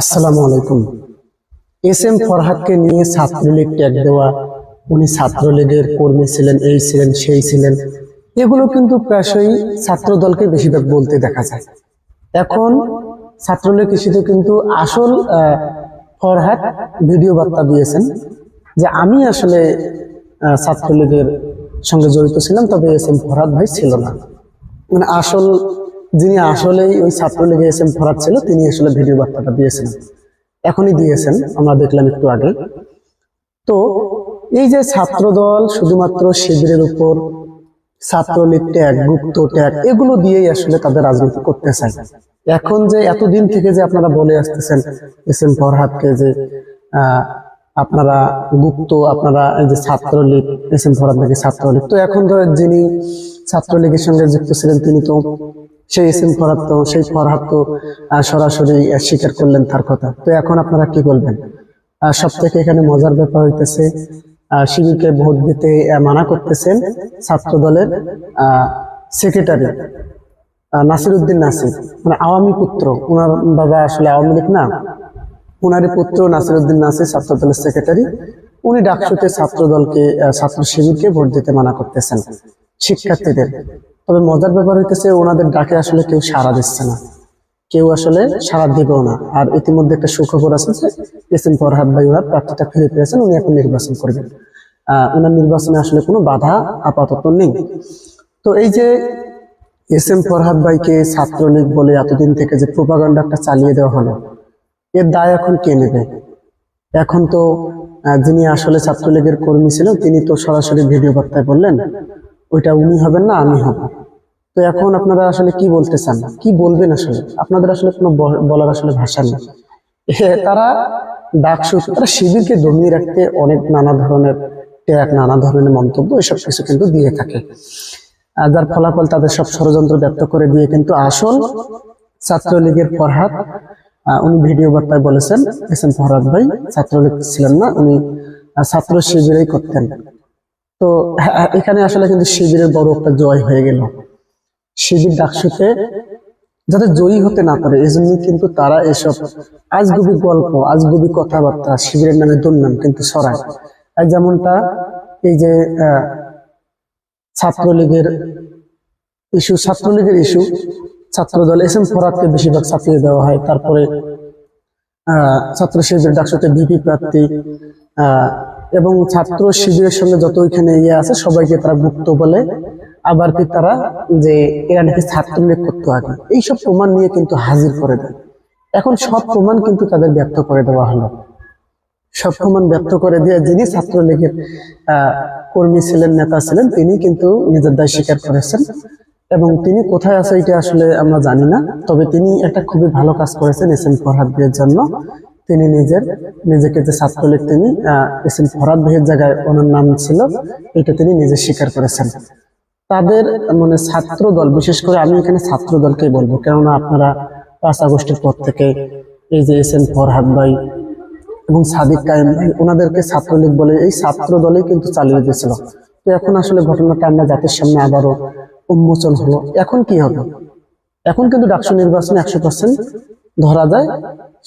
আসসালামু আলাইকুম। S M ফরহাদকে নিয়ে ছাত্রলীগ ট্যাগ দেওয়া, উনি ছাত্রলীগের কর্মী ছিলেন, এই ছিলেন, সেই ছিলেন। এগুলো কিন্তু প্রায়শই ছাত্র দলকে বেশিরভাগ বলতে দেখা যায়। এখন ছাত্রলীগ ইস্যুতে কিন্তু আসল ফরহাদ ভিডিও বার্তা দিয়েছেন যে আমি আসলে ছাত্রলীগের সঙ্গে জড়িত ছিলাম, তবে এস এম ফরহাদ ভাই ছিল না। মানে আসল যিনি আসলেই ওই ছাত্রলীগে এস এম ফরাদ ছিল, তিনি আসলে ভিডিও বার্তাটা দিয়েছেন এখনই দিয়েছেন, আমরা দেখলাম একটু আগে। তো এই যে ছাত্র দল শুধুমাত্র শিবিরের উপর ছাত্রলীগ ট্যাগ গুপ্ত ট্যাগ এগুলো দিয়েই আসলে তাদের রাজনীতি করতে চায় এখন যে এতদিন থেকে যে আপনারা বলে আসতেছেন এস এম ফরহাদকে যে আপনারা গুপ্ত, আপনারা এই যে ছাত্রলীগ এস এম ফরহাদ নাকি ছাত্রলীগ, তো এখন তো যিনি ছাত্রলীগের সঙ্গে যুক্ত ছিলেন তিনি তো সেই এস এম ফরহাদ তো সেই ফরহাদ তো সরাসরি স্বীকার করলেন তার কথা। তো এখন আপনারা কি বলবেন? সব থেকে এখানে মজার ব্যাপার হইতেছে আহ, শিবিরকে ভোট দিতে মানা করতেছেন ছাত্র দলের সেক্রেটারি নাসির উদ্দিন নাসির। মানে আওয়ামী পুত্র ওনার বাবা আসলে আওয়ামী লীগ না। ওনারই পুত্র নাসির উদ্দিন নাসির ছাত্র দলের সেক্রেটারি উনি ডাকসুতে ছাত্র দলকে ছাত্র শিবিরকে ভোট দিতে মানা করতেছেন। শিক্ষার্থীদের। তবে মজার ব্যাপার হইতেছে, ওনাদের ডাকে আসলে কেউ সাড়া দিচ্ছে না। কেউ আসলে সাড়া দিবেও না। আর ইতিমধ্যে একটা সুখবর আছে যে, এস এম ফরহাদ ভাই ওনার প্রার্থীটা ফিরে পেয়েছেন, উনি এখন নির্বাচন করবেন। ওনার নির্বাচনে আসলে কোনো বাধা আপাতত নেই। তো এই যে এস এম ফরহাদ ভাইকে ছাত্রলীগ বলে এতদিন থেকে যে প্রোপাগান্ডাটা চালিয়ে দেওয়া হলো, এর দায় এখন কে নেবে? এখন তো যিনি আসলে ছাত্রলীগের কর্মী ছিলেন, তিনি তো সরাসরি ভিডিও বার্তায় বললেন ওইটা উনি হবেন না, আমি হব। তো এখন আপনারা আসলে কি বলতে চান কি বলবেন আসলে? আপনাদের আসলে কোনো বলার আসলে ভাষা নেই। তারা ডাকসু, তারা শিবিরকে দমিয়ে রাখতে অনেক নানা ধরনের ট্যাগ, নানা ধরনের মন্তব্য, এসব কিছু কিন্তু দিয়ে থাকে। যার ফলাফল তাদের সব ষড়যন্ত্র ব্যক্ত করে দিয়ে কিন্তু আসল ছাত্রলীগের ফরহাদ উনি ভিডিও বার্তায় বলেছেন, এস এম ফরহাদ ভাই ছাত্রলীগ ছিলেন না, উনি ছাত্র শিবিরেই করতেন। তো হ্যাঁ, এখানে আসলে কিন্তু শিবিরের বড় একটা জয় হয়ে গেল। শিবির ডাকসুতে যাতে জয়ী হতে না পারে এই জন্য কিন্তু তারা এসব আজগুবি গল্প আজগুবি কথাবার্তা শিবিরের নামে দুর্নাম কিন্তু সরায় যেমনটা এই যে ছাত্রলীগের ইস্যু ছাত্রলীগের ইস্যু ছাত্রদল এস এম ফরাদকে বেশিরভাগ ছাপিয়ে দেওয়া হয়। তারপরে আহ, ছাত্র শিবির ডাকসুতে বিপি প্রার্থী এবং ছাত্র শিবিরের সঙ্গে যত ওইখানে ইয়ে আছে, সবাইকে তারা গুপ্ত বলে, আবার কি তারা যে এরা নাকি ছাত্রলীগ করতো আগে, এইসব প্রমাণ নিয়ে কিন্তু হাজির করে দেয়। এখন সব প্রমাণ কিন্তু তাদের ব্যক্ত করে দেওয়া হলো। সব প্রমাণ ব্যক্ত করে দিয়ে যিনি ছাত্রলীগের কর্মী ছিলেন, নেতা ছিলেন, তিনি কিন্তু নিজের দায় স্বীকার করেছেন। এবং তিনি কোথায় আছে, এটা আসলে আমরা জানি না, তবে তিনি একটা খুবই ভালো কাজ করেছেন এস এম ফরহাদ জন্য। তিনি নিজের, নিজেকে যে ছাত্রলীগ তিনি এস এম ফরহাদ ভাইয়ের জায়গায়, ওনার নাম ছিল, এটা তিনি নিজে স্বীকার করেছেন। তাদের মানে ছাত্র দল বিশেষ করে আমি এখানে ছাত্র দলকেই বলব, কেননা আপনারা পাঁচ আগস্টের পর থেকে এই যে এস এম ফরহাদ ভাই এবং সাদিক কায়েম ভাই ওনাদেরকে ছাত্রলীগ বলে, এই ছাত্র দলেই কিন্তু চালিয়ে দিয়েছিল। তো এখন আসলে ঘটনাটা আমরা জাতির সামনে আবারও উন্মোচন হলো। এখন কি হবে? এখন কিন্তু ডাকসু নির্বাচনে একশো পার্সেন্ট ধরা যায়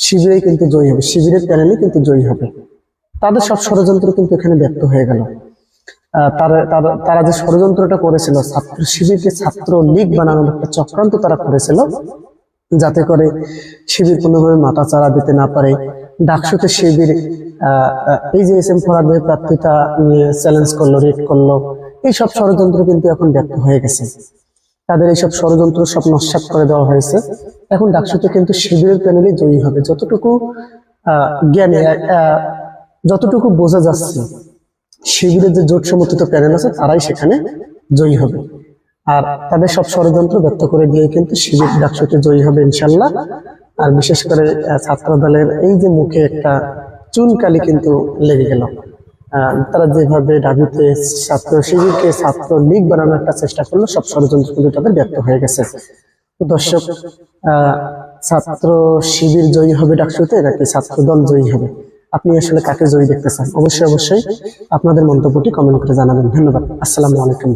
শিবিরেই কিন্তু জয়ী হবে শিবিরের প্যানেলই কিন্তু জয়ী হবে। তাদের সব ষড়যন্ত্র কিন্তু এখানে ব্যক্ত হয়ে গেল। তারা যে ষড়যন্ত্রটা করেছিল, ছাত্র শিবিরকে ছাত্র লীগ বানানোর একটা চক্রান্ত তারা করেছিল, যাতে করে শিবির কোনোভাবে মাথা চারা দিতে না পারে। ডাকসুতে শিবির এই যে এস এম ফরাদের প্রার্থিতা চ্যালেঞ্জ করল রেড করল এই সব ষড়যন্ত্র কিন্তু এখন ব্যক্ত হয়ে গেছে। তাদের এইসব ষড়যন্ত্র সব নস্বাত করে দেওয়া হয়েছে। এখন ডাকসুতে কিন্তু শিবিরের প্যানেলে জয়ী হবে। যতটুকু জ্ঞানে যতটুকু বোঝা যাচ্ছে, শিবিরের যে জোট সমর্থিত প্যানেল আছে, তারাই সেখানে জয়ী হবে। আর তাদের সব ষড়যন্ত্র ব্যক্ত করে দিয়ে কিন্তু শিবির ডাকসুতে জয়ী হবে ইনশাল্লাহ। আর বিশেষ করে ছাত্র দলের এই যে মুখে একটা চুনকালি কিন্তু লেগে গেল। তারা যেভাবে দাবিতে ছাত্র শিবিরকে ছাত্র লীগ বানানোর একটা চেষ্টা করল, সব ষড়যন্ত্র কিন্তু তাদের ব্যক্ত হয়ে গেছে। দর্শক ছাত্র শিবির জয়ী হবে ডাকসুতে নাকি ছাত্র দল জয়ী হবে? আপনি আসলে কাকে জয়ী দেখতে চান? অবশ্যই অবশ্যই আপনাদের মন্তব্যটি কমেন্ট করে জানাবেন। ধন্যবাদ। আসসালামু আলাইকুম।